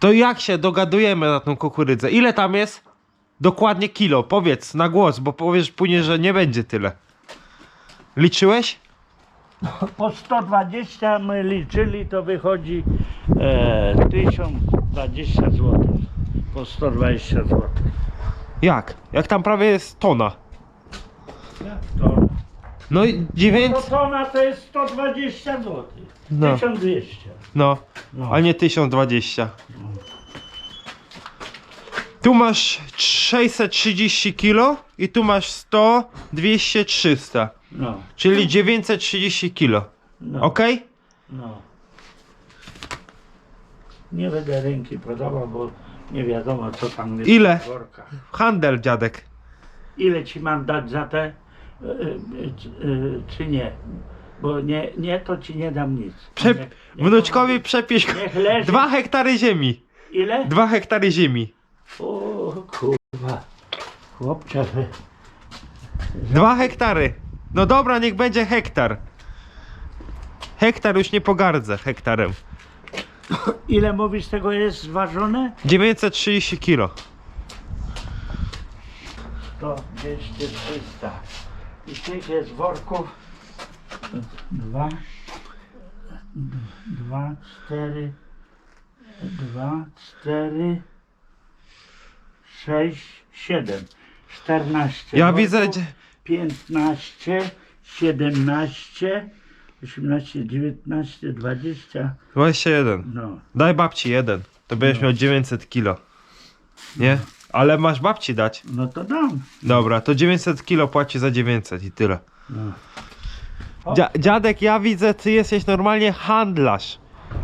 To jak się dogadujemy na tą kukurydzę? Ile tam jest? Dokładnie kilo, powiedz na głos, bo powiesz później, że nie będzie tyle. Liczyłeś? Po 120 my liczyli, to wychodzi e, 1020 zł. Po 120 zł. Jak? Jak tam prawie jest tona. To, No i to 900. tona to jest 120 zł. No. 1200. No, No. a nie 1020. Tu masz 630 kilo i tu masz 100, 200, 300. No, Czyli 930 kilo. no, Ok? no. Nie będę ręki podawał, bo nie wiadomo co tam jest Ile? w workach. Handel, dziadek. Ile ci mam dać za te, e, czy- e, czy nie? Bo nie, nie, to ci nie dam nic. Prze Nie- nie- wnuczkowi przepisz Niech leży. dwa hektary ziemi. Ile? Dwa hektary ziemi. O kurwa. Chłopcze, wy- Dwa hektary. No dobra, niech będzie hektar. Hektar już nie pogardzę hektarem. ile mówisz tego jest zważone? 930 kilo. 100, 200, 300. I tych jest worków. Dwa, dwa, cztery, dwa, cztery, sześć, siedem, czternaście. Ja widzę, dzie- 15, 17, 18, 19, 20. 21. No, Daj babci jeden. To będziesz miał 900 kilo. Nie? Ale masz babci dać. no to dam. Dobra, to 900 kilo płaci za 900 i tyle. No. Dzia dziadek, ja widzę, ty jesteś normalnie handlarz.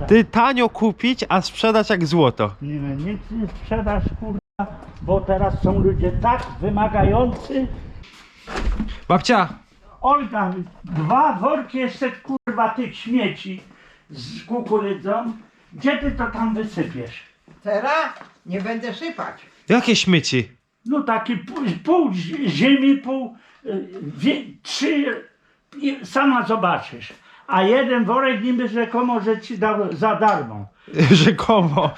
Ty tanio kupić, a sprzedać jak złoto. Nie, nic nie sprzedasz, kurwa, bo teraz są ludzie tak wymagający. Babcia, Olga, dwa worki jeszcze, kurwa, tych śmieci z kukurydzą. Gdzie ty to tam wysypiesz? Teraz nie będę sypać. jakie śmieci? No taki pół, pół zi- ziemi, pół, y, wie, trzy, i sama zobaczysz. A jeden worek niby rzekomo, że ci dał za darmo. Rzekomo.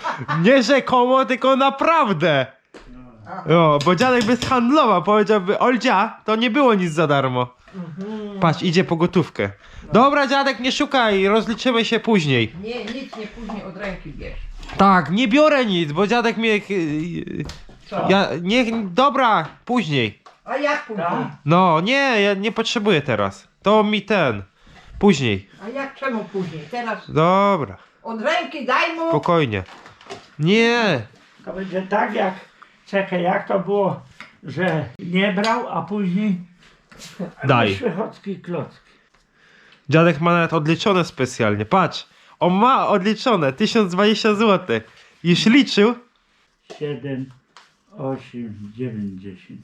Nie rzekomo, tylko naprawdę. O, bo dziadek by handlował, powiedziałby, Oldzia, to nie było nic za darmo. Patrz, idzie po gotówkę. Dobra, dziadek, nie szukaj, rozliczymy się później. Nie, nic nie później od ręki bierz. Tak, nie biorę nic, bo dziadek mnie... yy, Co? Ja, niech, dobra, później. A jak później? No, nie, ja nie potrzebuję teraz. To mi ten. Później. A jak czemu później? Teraz Dobra, od ręki daj mu. spokojnie. Nie. To będzie tak jak, czekaj, jak to było, że nie brał, a później Daj. wyszły chocki klocki. Dziadek ma nawet odliczone specjalnie. Patrz, on ma odliczone 1020 zł. Już liczył. 7, 8, 9, 10.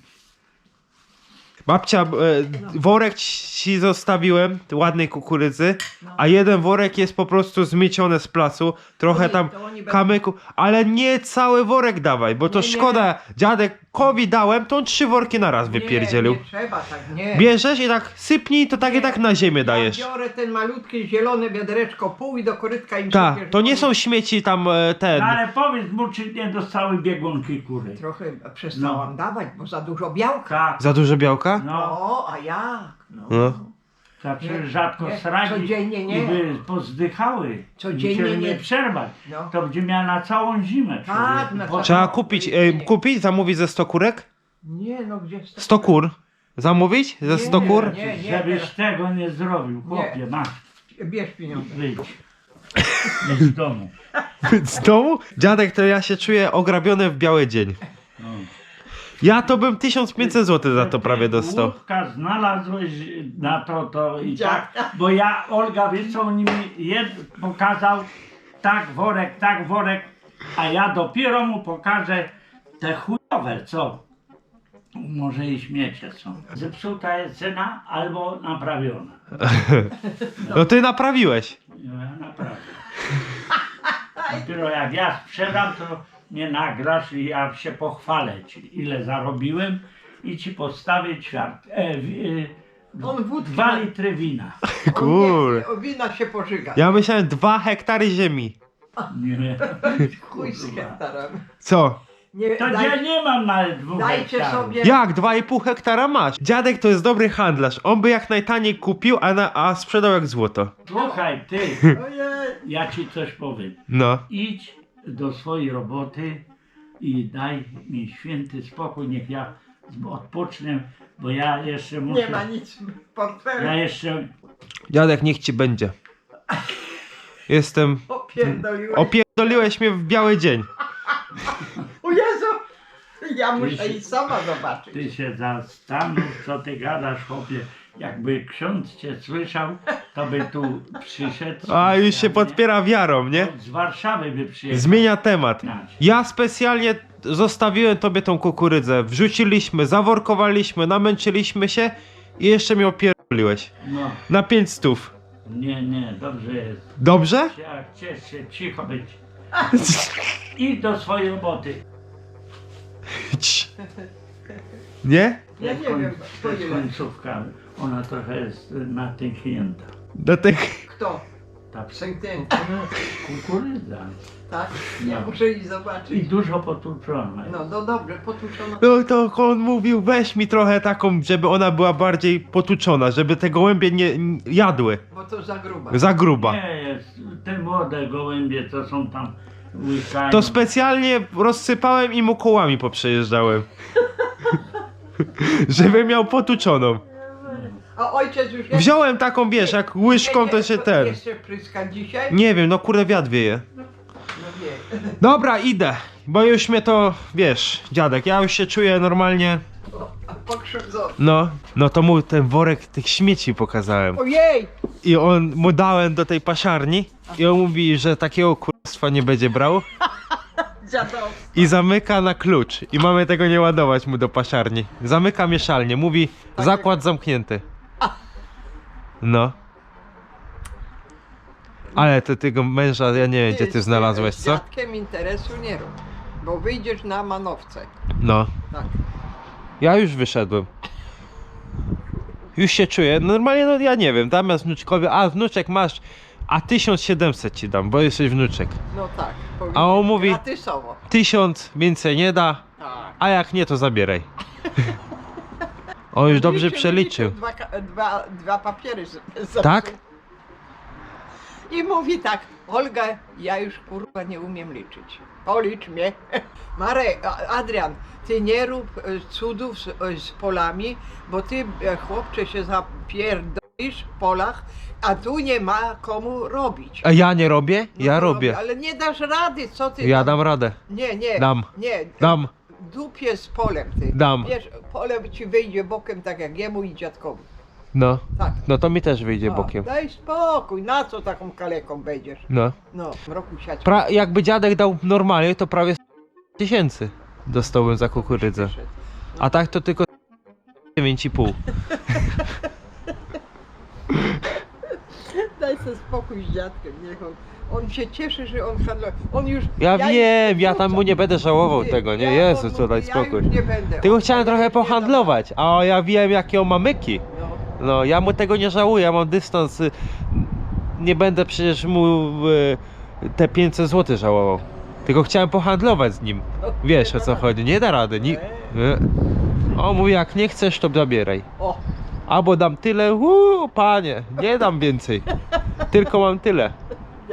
Babcia, e, worek ci zostawiłem, ładnej kukurydzy, a jeden worek jest po prostu zmieciony z placu, trochę nie, tam to oni będą- kamyku, ale nie cały worek dawaj, bo to Nie, nie. szkoda. Dziadek, kowi dałem, to on trzy worki na raz wypierdzielił. Nie, nie trzeba tak, nie. Bierzesz i tak sypnij, to tak i tak na ziemię dajesz. Ja biorę ten malutkie zielone wiadereczko pół i do korytka im Tak, to nie są śmieci tam e, ten. No ale powiedz mu, czy nie dostały biegunki kury. Trochę przestałam dawać, bo za dużo białka. Tak, Za dużo białka? No, O, a jak? No. No. tak Nie, przecież rzadko nie, srali codziennie nie. i by pozdychały. Codziennie Musieli nie. przerwać. No. To będzie miała na całą zimę. Tak, człowieku. na Bo- całą- Trzeba kupić, e, kupić, zamówić ze 100 kurek? Nie, no gdzie sto- 100 kur. Zamówić ze 100 Nie, kur? nie, nie, Żebyś teraz- tego nie zrobił, chłopie, masz, Bierz pieniądze. wyjdź. Nie z domu. Z domu? Dziadek, to ja się czuję ograbiony w biały dzień. No. Ja to bym 1500 zł za to prawie dostał. Łódka znalazłeś na to, to i Tak. bo ja, Olga, wiesz co, on mi jed, pokazał, tak worek, tak worek, a ja dopiero mu pokażę te chujowe, co? Może i śmiecie są. Zepsuta jest cena albo naprawiona. No ty naprawiłeś. Ja naprawdę. Dopiero jak ja sprzedam, to mnie nagrasz i ja się pochwalę ci, ile zarobiłem i ci postawię ćwiart. E, e, On wódki dwa ma- litry wina. Kur. On nie chce, o wina się pożyga. Ja myślałem 2 hektary ziemi. Nie. Chuj z hektarem. Co? Nie, To daj, ja nie mam nawet dwóch dajcie hektarów. sobie... Jak? 2,5 hektara masz. Dziadek to jest dobry handlarz. On by jak najtaniej kupił, a, na, a sprzedał jak złoto. Słuchaj, ty, Ojej. ja ci coś powiem. No. Idź do swojej roboty i daj mi święty spokój, niech ja odpocznę, bo ja jeszcze muszę... Nie ma nic w Ja jeszcze... Dziadek, niech ci będzie. Jestem... Opierdoliłeś. Opierdoliłeś mnie w biały dzień. O Jezu! Ja muszę się- iść sama zobaczyć. Ty się zastanów, co ty gadasz, chłopie. Jakby ksiądz cię słyszał, to by tu przyszedł. A już się podpiera wiarą, nie? Z Warszawy by przyjechał. Zmienia temat. Ja specjalnie zostawiłem tobie tą kukurydzę. Wrzuciliśmy, zaworkowaliśmy, namęczyliśmy się i jeszcze mnie opierdoliłeś. No, Na 5 stów. nie, nie, dobrze jest. Dobrze? Ja ciesz się, cicho być. Idź do swojej roboty. Cii. Nie? Ja nie wiem, To jest końcówka. Ona trochę jest na ten klienta. Dlatego... Kto? Ta Przęknięty. kukurydza. Tak? Ja No. muszę iść I zobaczyć. dużo potłuczona. No, no dobrze, potłuczono. No to on mówił, weź mi trochę taką, żeby ona była bardziej potuczona, żeby te gołębie nie nie jadły. Bo to za gruba. Za gruba. Nie jest, te młode gołębie, co są tam łykają. To specjalnie rozsypałem i mu kołami poprzejeżdżałem. Żeby miał potuczoną. A ojciec już jest... Wziąłem taką, wiesz, jak łyżką to się ten. Jeszcze pryska dzisiaj? Nie wiem, no kurde wiatr wieje. No nie. Dobra, idę, bo już mnie to, wiesz, dziadek, ja już się czuję normalnie. A pokrzywdzony. No, no to mu ten worek tych śmieci pokazałem. Ojej! I on mu dałem do tej paszarni i on mówi, że takiego kurstwa nie będzie brał Dziadowski. i zamyka na klucz i mamy tego nie ładować mu do paszarni. Zamyka mieszalnie, mówi zakład zamknięty. No. Ale to tego męża, ja nie wiem gdzie ty znalazłeś, Z co? dziadkiem interesu nie rób. Bo wyjdziesz na manowce. No. Tak. Ja już wyszedłem. Już się czuję. Normalnie, no ja nie wiem, zamiast wnuczkowi, a wnuczek masz, a 1700 ci dam, bo jesteś wnuczek. No tak. A on mówi- Gratysowo. 1000 Więcej nie da, Tak. a jak nie, to zabieraj. On już dobrze Liczył, przeliczył. liczył, Dwa, ka- dwa, dwa papiery. z-. Tak? I mówi tak, Olga, ja już kurwa nie umiem liczyć. Policz mnie. Marek, A- Adrian, ty nie rób e, cudów z, e, z polami, bo ty, e, chłopcze, się zapierdolisz w polach, a tu nie ma komu robić. A ja nie robię? No Ja to robię. Ale nie dasz rady, co ty Ja tam- dam radę. Nie, nie. Dam. Nie. Dam. Dupie z polem ty. Dam. Wiesz, pole ci wyjdzie bokiem tak jak jemu i dziadkowi. No. Tak. No to mi też wyjdzie A, bokiem. Daj spokój, na co taką kaleką będziesz? No. No, w roku siać. Pra jakby dziadek dał normalnie, to prawie 100 tysięcy dostałbym za kukurydzę. A tak to tylko 9,5. Daj sobie spokój z dziadkiem, niech on, on się cieszy, że on handluje. On już. Ja już wiem, ja tam mu nie będę żałował tego, nie? ja Jezu, on co mówi, daj Ja spokój. już nie będę. Tylko On chciałem trochę nie da. pohandlować, a ja wiem jakie on ma myki. No, No, ja mu tego nie żałuję, ja mam dystans. y, Nie będę przecież mu y, te 500 zł żałował. Tylko chciałem pohandlować z nim. Wiesz o co chodzi, nie da rady. Nie. nie. On mówi, jak nie chcesz, to zabieraj. o, Albo dam tyle, uuu, panie, nie dam więcej. Tylko mam tyle.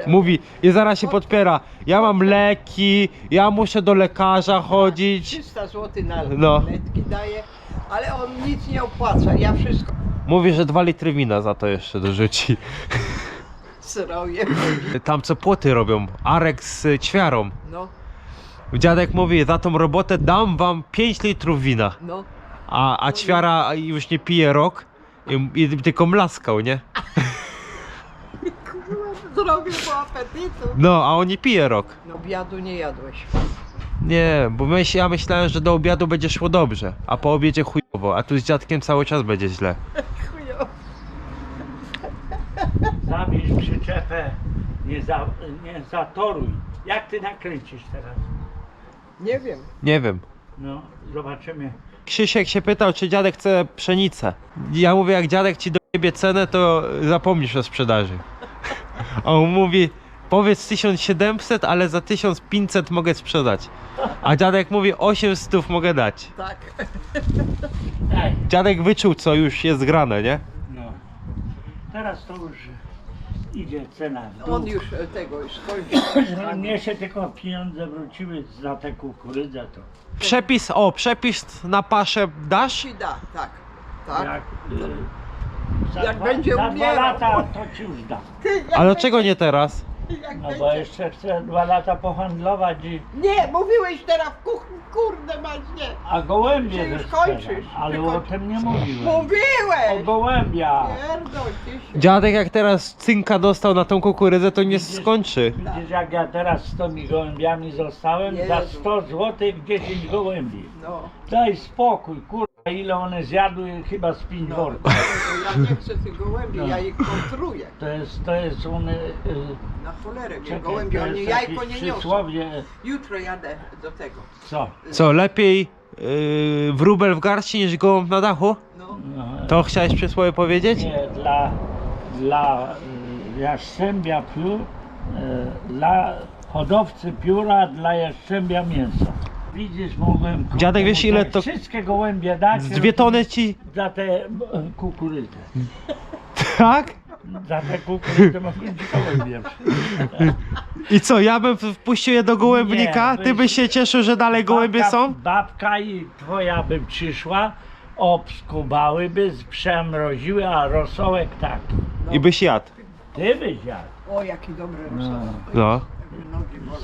Mówi i zaraz się podpiera. Ja mam leki, ja muszę do lekarza chodzić. 300 zł na No. letki daje, ale on nic nie opłaca. Ja wszystko Mówi, że dwa litry wina za to jeszcze dorzuci. sroję. Tam co płoty robią, Arek z ćwiarą. No, Dziadek mówi, za tą robotę dam wam 5 litrów wina. no. A, a ćwiara już nie pije rok i, i tylko mlaskał, nie? Zrobię po apetytu. No, a on nie pije rok. No biadu nie jadłeś. Nie, bo myśl, ja myślałem, że do obiadu będzie szło dobrze, a po obiedzie chujowo, a tu z dziadkiem cały czas będzie źle. Chujo. Zabierz przyczepę, nie, za, nie zatoruj. Jak ty nakręcisz teraz? Nie wiem. Nie wiem. No, zobaczymy. Krzysiek się pytał, czy dziadek chce pszenicę. Ja mówię, jak dziadek ci dojebie cenę, to zapomnisz o sprzedaży. A on mówi, powiedz 1700, ale za 1500 mogę sprzedać. A dziadek mówi 800 mogę dać. Tak. Dziadek wyczuł co już jest grane, nie? No. Teraz to już idzie cena w dół. On już e, tego już skończył. No, Mnie się tylko pieniądze wróciły za tę kukurydzę, to Przepis, o, przepis na paszę dasz? Ci da, tak. Tak. jak, y, za, Jak dwa, będzie za dwa umierał. lata to ci już. Ty, jak Ale czego nie teraz? Jak No bo będzie- jeszcze chcę dwa lata pohandlować i Nie, mówiłeś teraz w kuchni, kurde mać nie. A gołębie Czy już wysprzedam, kończysz? Ale Tylko- o tym nie mówiłem. O Mówiłeś! gołębia. Pierdol, ty się. Dziadek jak teraz cynka dostał na tą kukurydzę, to nie skończy. Widzisz jak ja teraz z tymi gołębiami zostałem? Za Jezu. 100 zł 10 gołębi. No. Daj spokój, kurwa, ile one zjadły chyba z 5 No, worków. ja nie chcę tych gołębi, No. ja ich kontruję. To jest, to jest one... Y, Na cholerę mnie czekaj, gołębi, to oni jest jajko jakieś nie niosą. przysłowie... Jutro jadę do tego. Co? Co, lepiej yy, wróbel w garści niż gołąb na dachu? No. No, To chciałeś przysłowie powiedzieć? Nie, dla, dla y, jaszczębia piór, y, dla hodowcy pióra, dla jaszczębia mięsa. Widzisz, mogłem... Dziadek, wiesz, ile tak to- Wszystkie gołębie dać... Z dwie tony ci... Za te y, kukurydzę. Tak? Za te kukurydzę mogłem ci gołębie. I co, ja bym wpuścił je do gołębnika? Nie, Ty byś się cieszył, że dalej gołębie Babka- są? Babka i twoja by przyszła, obskubałyby, przemroziły, a rosołek taki. I byś jadł. Ty byś jadł. O, jaki dobry rosołek. No.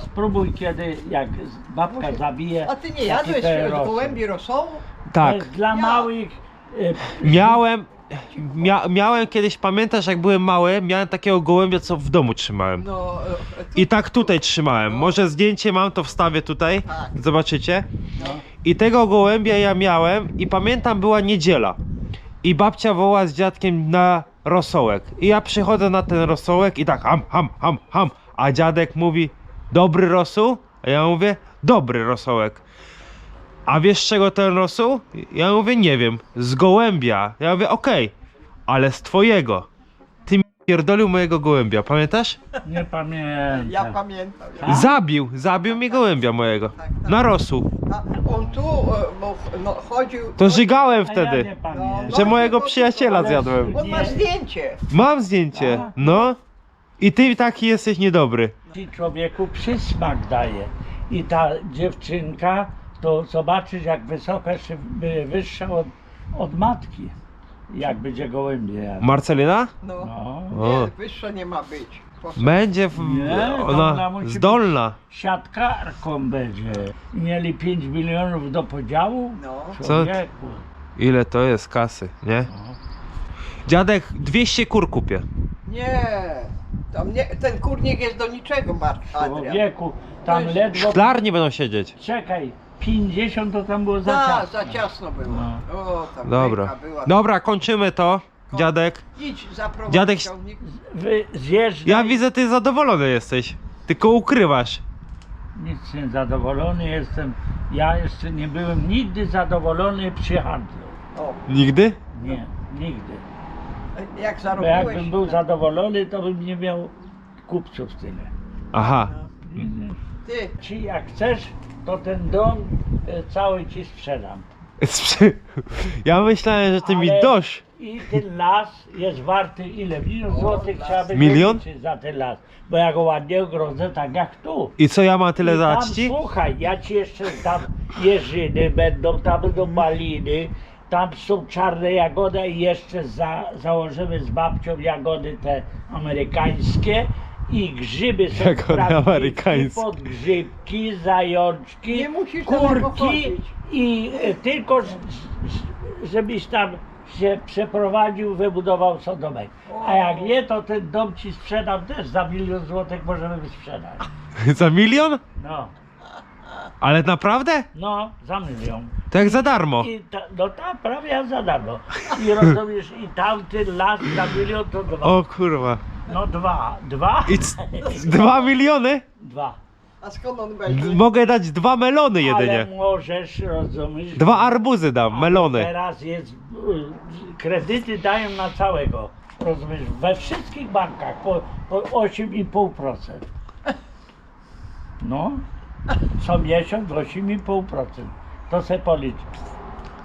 Spróbuj kiedy, jak babka zabije. A ty nie taki jadłeś z rosół. gołębi rosołu? To Tak. jest dla Ja. małych. y, Miałem... Mia, miałem kiedyś, pamiętasz jak byłem mały, miałem takiego gołębia, co w domu trzymałem. No, e, tu, I tak tutaj trzymałem. Może zdjęcie mam, to wstawię tutaj. Tak. Zobaczycie. No. I tego gołębia ja miałem i pamiętam była niedziela. I babcia woła z dziadkiem na rosołek. I ja przychodzę na ten rosołek i tak ham, ham, ham, ham. A dziadek mówi, dobry rosół? A ja mówię, dobry rosołek. A wiesz z czego ten rosół? Ja mówię, nie wiem. Z gołębia. Ja mówię, okej, ale z twojego. Ty mi pierdolił mojego gołębia, pamiętasz? Nie pamiętam. ja pamiętam. Tak? Zabił, zabił mi gołębia mojego. Tak, tak. Na rosół. A on tu e, bo, no, chodził... To żygałem A Ja wtedy. pamiętam. Że mojego no, przyjaciela zjadłem. On ma zdjęcie. Mam zdjęcie. No. I ty taki jesteś niedobry. Ci człowieku przysmak daje. I ta dziewczynka, to zobaczysz jak wysoka by wyższa od, od matki. Jak będzie gołębie jadł. Marcelina? No. No. O. Nie, wyższa nie ma być. Po co? Będzie w... Nie, ona ona musi zdolna. Siatkarką będzie. Mieli 5 milionów do podziału? No. Człowieku. Ile to jest kasy, nie? No. Dziadek 200 kur kupię. Nie. Tam nie, ten kurnik jest do niczego, Mark, Adrian. Człowieku, tam To jest ledwo... Szklarnie będą siedzieć. Czekaj, 50 to tam było za Za, ciasno. za ciasno było. No. O, tam Dobra. była. Dobra, kończymy to. Dziadek. Idź, zaprowadź Dziadek- ciągnik. Wy zjeżdżaj. Ja widzę, ty zadowolony jesteś. Tylko ukrywasz. Nic nie zadowolony jestem. Ja jeszcze nie byłem nigdy zadowolony przy handlu. O, Nigdy? Nie, nigdy. Jak Bo zarobiłeś... jakbym był zadowolony, to bym nie miał kupców tyle. Aha. Ty, Ci jak chcesz, to ten dom e, cały ci sprzedam. Sprze- Ja myślałem, że ty mi Ale- dość. I ten las jest warty ile? Milion złotych trzeba by Milion? za ten las. Bo ja go ładnie ogrodzę tak jak tu. I co ja mam tyle I za tam, czci? Słuchaj, ja ci jeszcze tam jeżyny będą, tam będą maliny, tam są czarne jagody i jeszcze za, założymy z babcią jagody te amerykańskie i grzyby są Jagody prawdziwe, amerykańskie. podgrzybki, zajączki, Nie musisz daleko kurki chodzić. i e, tylko ż- ż- żebyś tam się przeprowadził, wybudował sobie domek. A jak nie, to ten dom ci sprzedam też za milion złotych możemy sprzedać. Za milion? No. Ale naprawdę? No, za milion. To jak za darmo. I ta, no tam prawie jak za darmo. I rozumiesz, i tamty las za milion to dwa. O kurwa. No dwa, dwa? I c- dwa miliony? Dwa. a skąd on D- będzie? Mogę dać dwa melony Ale jedynie. możesz, rozumiesz. Dwa arbuzy dam, melony. Teraz jest, y, kredyty dają na całego. Rozumiesz, we wszystkich bankach po, po 8,5%. No, co miesiąc 8,5%. To se policz.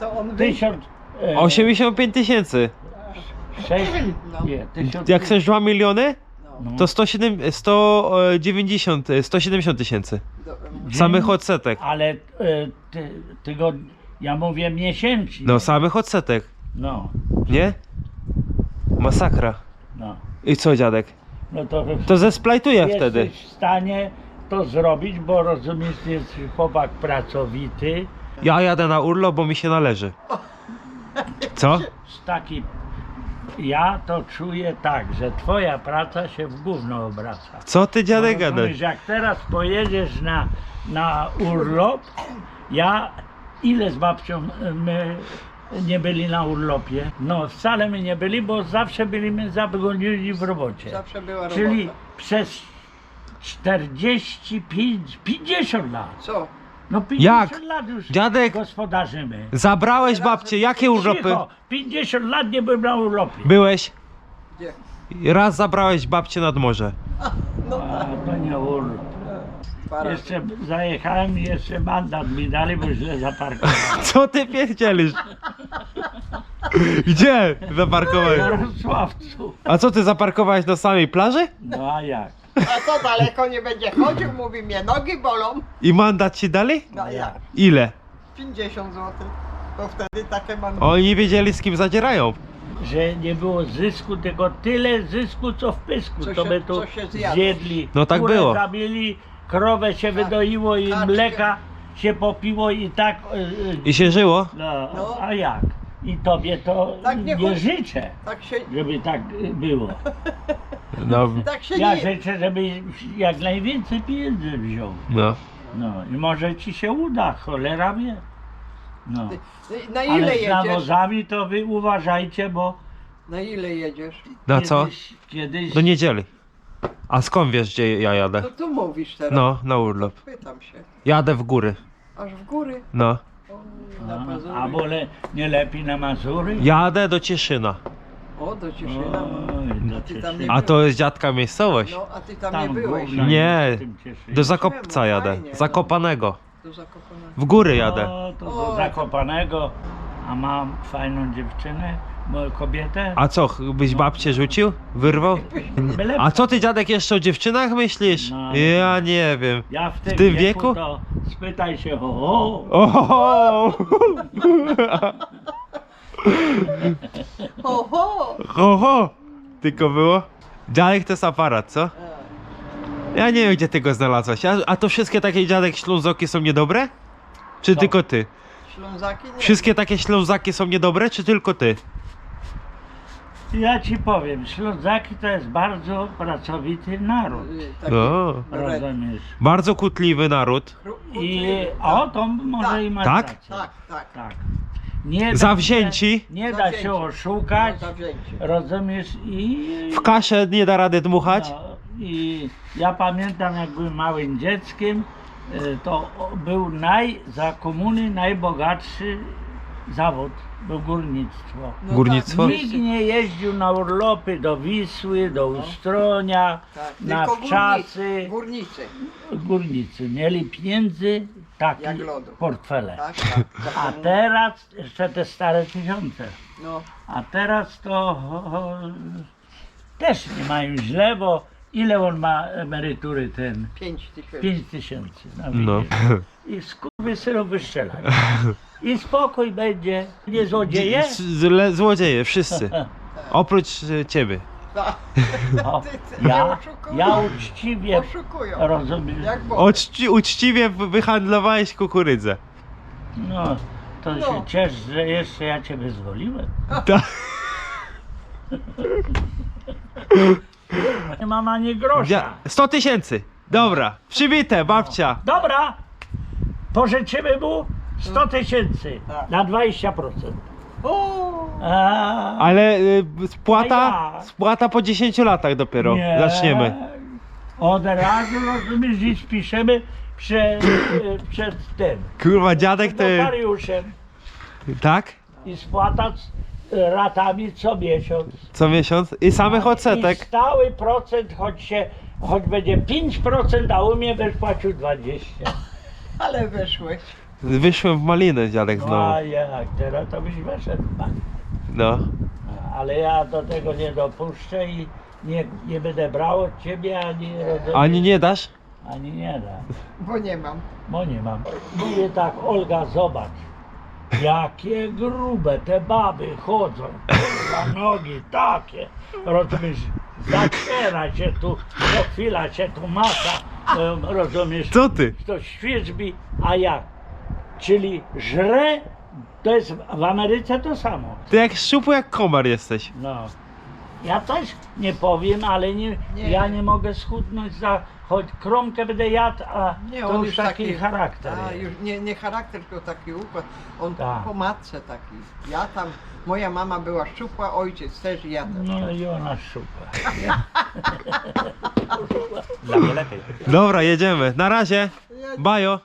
To on. Tysiąc... e, 85 tysięcy. Sześć, No. nie. Jak chcesz 2 miliony, No, to 107, 190, 170 tysięcy. do, Samych odsetek. Ale e, ty, tygo, ja mówię miesięcznie. No, samych odsetek. No, Nie? Masakra. no. I co, dziadek? No to, To zesplajtuję jesteś wtedy. w stanie to zrobić, bo rozumiesz, jest chłopak pracowity, Ja jadę na urlop, bo mi się należy. Co? z taki... Ja to czuję tak, że twoja praca się w gówno obraca. Co ty dziadek Bo rozumiesz, gadasz? jak teraz pojedziesz na, na urlop, ja ile z babcią e, my nie byli na urlopie? No wcale my nie byli, bo zawsze byliśmy zagonili w robocie. zawsze była robota. Czyli przez 45, 50 lat. Co? No 50 Jak? lat już Dziadek- gospodarzymy. Zabrałeś babcię, jakie urlopy? Cicho, 50 lat nie byłem na urlopie. Byłeś? Gdzie? Raz zabrałeś babcię nad morze. No A, to nie urlop. Para. Jeszcze zajechałem i jeszcze mandat mi dali, bo źle zaparkowałem. Co ty pierdzielisz? Gdzie W zaparkowałeś? Jarosławcu. A co ty zaparkowałeś na samej plaży? No a jak? A co daleko nie będzie chodził? Mówi mnie, nogi bolą. I mandat ci dali? No jak? Ile? 50 zł. To wtedy takie mam. Oni wiedzieli z kim zadzierają. Że nie było zysku, tylko tyle zysku, co w pysku. Co to się- by tu co się zjadło. zjedli. No tak Kurę było. zabili, krowę się wydoiło i kaczkę. mleka się popiło i tak... y, y, I się żyło? No, No. a jak? I tobie to Tak nie nie, chodzi. życzę, Tak się, żeby tak było. No, tak się Ja nie... życzę, żebyś jak najwięcej pieniędzy wziął. no. No i może ci się uda, cholera wie. No. Na ile Ale z jedziesz? nawozami to wy uważajcie, bo Na ile jedziesz? Na co? kiedyś, kiedyś Do niedzieli. A skąd wiesz, gdzie ja jadę? No tu mówisz teraz. No, na urlop. Pytam się. Jadę w góry. Aż w góry? No. Na a, Pazury. a bole nie lepiej na Mazury? Jadę do Cieszyna. O, do Cieszyna. Oj, do ty tam Cieszyna. A to jest dziadka miejscowość. No, a ty tam, Tam nie byłeś. gówno Nie. jest w tym Cieszynie. Do Zakopca Czemu? jadę. Fajnie, no. Zakopanego. Do Zakopanego. W góry jadę. O, to O, do Zakopanego, a mam fajną dziewczynę, moją kobietę. A co, byś babcię rzucił? Wyrwał? Byle- A co ty dziadek jeszcze o dziewczynach myślisz? No. Ja nie wiem. Ja w tym, w tym wieku, wieku? to spytaj się, o, o, Oho! Oho! Oho! Tylko było? Dziadek to jest aparat, co? E, Ja nie wiem gdzie ty go znalazłeś. A, a to wszystkie takie dziadek ślązoki są niedobre? Czy Co? tylko ty? Ślązaki nie. Wszystkie takie ślązaki są niedobre, czy tylko ty? Ja ci powiem, Ślązaki to jest bardzo pracowity naród. Y, taki O. red- Rozumiesz? Bardzo kutliwy naród. I o, tak, to może Tak, i ma tak? rację. Tak, tak. tak. Nie da Zawzięci. Się, nie da się Zawzięci. oszukać, No, rozumiesz? I, W kaszę nie da rady dmuchać. no, I ja pamiętam, jak byłem małym dzieckiem, y, to o- był naj, za komuny najbogatszy zawód, był górnictwo. No Górnictwo? tak, Nikt nie jeździł na urlopy do Wisły, do Ustronia, tak. na Tylko wczasy. Górnicy. Górnicy mieli pieniędzy takie Jak lodu. portfele. Tak, tak. A teraz jeszcze te stare tysiące. No, A teraz to o, o, też nie mają źle, bo ile on ma emerytury ten? 5 tysięcy. 5 tysięcy. No, No. I skurwysynu wystrzelać. I spokój będzie. Nie złodzieje? Zle- Złodzieje, wszyscy. Oprócz e, ciebie. Tak. O, Ty- ty nie ja, oszukują. ja uczciwie Oszukują. rozumiem. Jak Bóg. Uczciwie wy- wyhandlowałeś kukurydzę. No, to No. się ciesz, że jeszcze ja cię wyzwoliłem. Nie mam ani grosza. dzia- 100 tysięcy. Dobra, przybite, babcia. Dobra, pożyczymy mu 100 tysięcy Tak. na 20%. O, A, Ale y, spłata, A ja? spłata po 10 latach dopiero nie. zaczniemy. Od razu rozumiesz i spiszemy prze, przed tym Kurwa, dziadek to... notariuszem Tak? i spłata ratami co miesiąc. Co miesiąc? I samych I odsetek. stały procent, choć się choć będzie 5%, a u mnie będziesz płacił 20%. Ale weszłeś. Wyszłem w malinę, dziadek No znowu. a jak, teraz to byś weszedł. pan. No. Ale ja do tego nie dopuszczę i nie, nie będę brał od ciebie ani rodziny, Ani nie dasz? ani nie da. Bo nie mam. Bo nie mam. Mówię tak, Olga, zobacz. Jakie grube te baby chodzą. Kurwa, nogi takie. Rozumiesz? Zaciera się tu, co chwila się tu masa. em, Rozumiesz? Co ty? To świeżbi, a jak? Czyli żre, to jest w Ameryce to samo. Ty jak szczupły jak komar jesteś. No. Ja też nie powiem, ale nie, Nie. ja nie mogę schudnąć za, choć kromkę będę jadł, a Nie, to on już taki, charakter A, jest. już nie, nie charakter, tylko taki układ. On Tak. po matce taki. Ja tam, moja mama była szczupła, ojciec też i ja też. No i ona szuka. Dla mnie lepiej. Dobra, jedziemy. Na razie. Bajo.